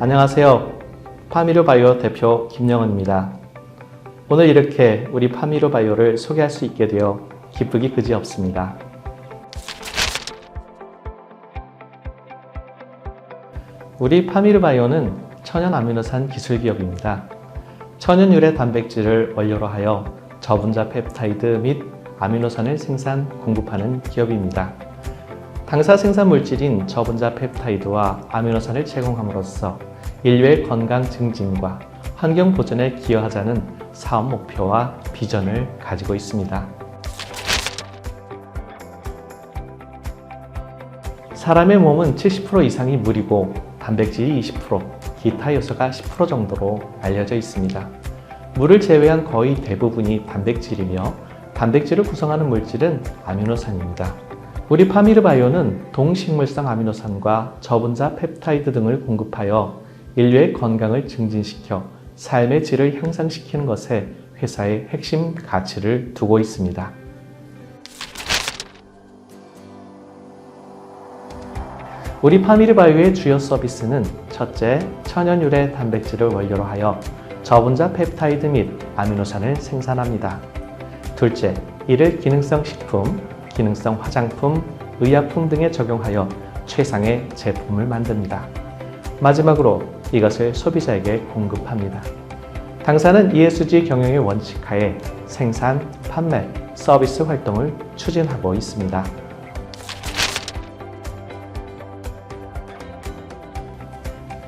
안녕하세요. 파미르 바이오 대표 김영은입니다. 오늘 이렇게 우리 파미르 바이오를 소개할 수 있게 되어 기쁘기 그지 없습니다. 우리 파미르 바이오는 천연 아미노산 기술 기업입니다. 천연 유래 단백질을 원료로 하여 저분자 펩타이드 및 아미노산을 생산, 공급하는 기업입니다. 당사 생산 물질인 저분자 펩타이드와 아미노산을 제공함으로써 인류의 건강 증진과 환경 보전에 기여하자는 사업 목표와 비전을 가지고 있습니다. 사람의 몸은 70% 이상이 물이고 단백질이 20%, 기타 요소가 10% 정도로 알려져 있습니다. 물을 제외한 거의 대부분이 단백질이며 단백질을 구성하는 물질은 아미노산입니다. 우리 파미르 바이오는 동식물성 아미노산과 저분자 펩타이드 등을 공급하여 인류의 건강을 증진시켜 삶의 질을 향상시키는 것에 회사의 핵심 가치를 두고 있습니다. 우리 파미르 바이오의 주요 서비스는 첫째, 천연 유래 단백질을 원료로 하여 저분자 펩타이드 및 아미노산을 생산합니다. 둘째, 이를 기능성 식품, 기능성 화장품, 의약품 등에 적용하여 최상의 제품을 만듭니다. 마지막으로 이것을 소비자에게 공급합니다. 당사는 ESG 경영의 원칙 하에 생산, 판매, 서비스 활동을 추진하고 있습니다.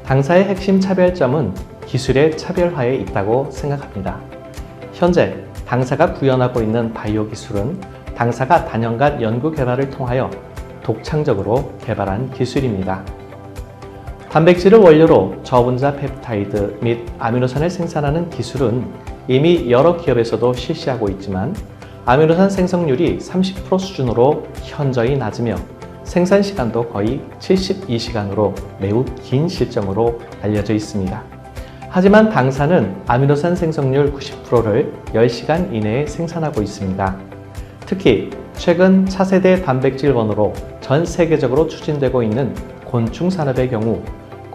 당사의 핵심 차별점은 기술의 차별화에 있다고 생각합니다. 현재 당사가 구현하고 있는 바이오 기술은 당사가 단연간 연구 개발을 통하여 독창적으로 개발한 기술입니다. 단백질을 원료로 저분자 펩타이드 및 아미노산을 생산하는 기술은 이미 여러 기업에서도 실시하고 있지만 아미노산 생성률이 30% 수준으로 현저히 낮으며 생산 시간도 거의 72시간으로 매우 긴 실정으로 알려져 있습니다. 하지만 당사는 아미노산 생성률 90%를 10시간 이내에 생산하고 있습니다. 특히 최근 차세대 단백질 원으로 전 세계적으로 추진되고 있는 곤충 산업의 경우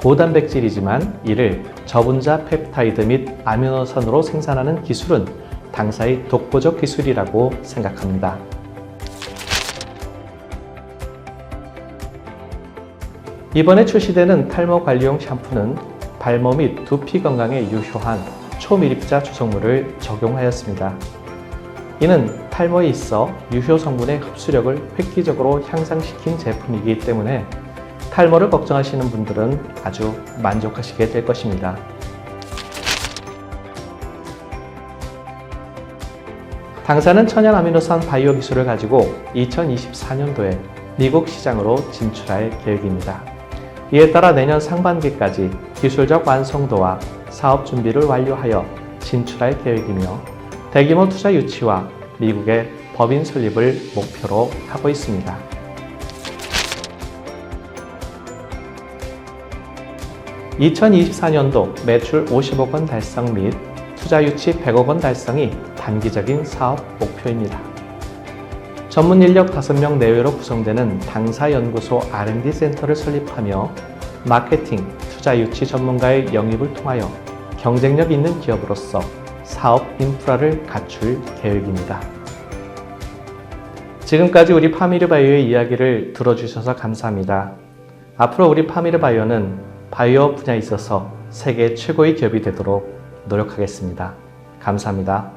고단백질이지만 이를 저분자 펩타이드 및 아미노산으로 생산하는 기술은 당사의 독보적 기술이라고 생각합니다. 이번에 출시되는 탈모 관리용 샴푸는 발모 및 두피 건강에 유효한 초미립자 주성물을 적용하였습니다. 이는 탈모에 있어 유효 성분의 흡수력을 획기적으로 향상시킨 제품이기 때문에 탈모를 걱정하시는 분들은 아주 만족하시게 될 것입니다. 당사는 천연 아미노산 바이오 기술을 가지고 2024년도에 미국 시장으로 진출할 계획입니다. 이에 따라 내년 상반기까지 기술적 완성도와 사업 준비를 완료하여 진출할 계획이며 대규모 투자 유치와 미국의 법인 설립을 목표로 하고 있습니다. (2024년도) 매출 (50억 원) 달성 및 투자 유치 (100억 원) 달성이 단기적인 사업 목표입니다. 전문 인력 5명 내외로 구성되는 당사연구소 R&D 센터를 설립하며 마케팅, 투자 유치 전문가의 영입을 통하여 경쟁력 있는 기업으로서 사업 인프라를 갖출 계획입니다. 지금까지 우리 파미르 바이오의 이야기를 들어주셔서 감사합니다. 앞으로 우리 파미르 바이오는 바이오 분야에 있어서 세계 최고의 기업이 되도록 노력하겠습니다. 감사합니다.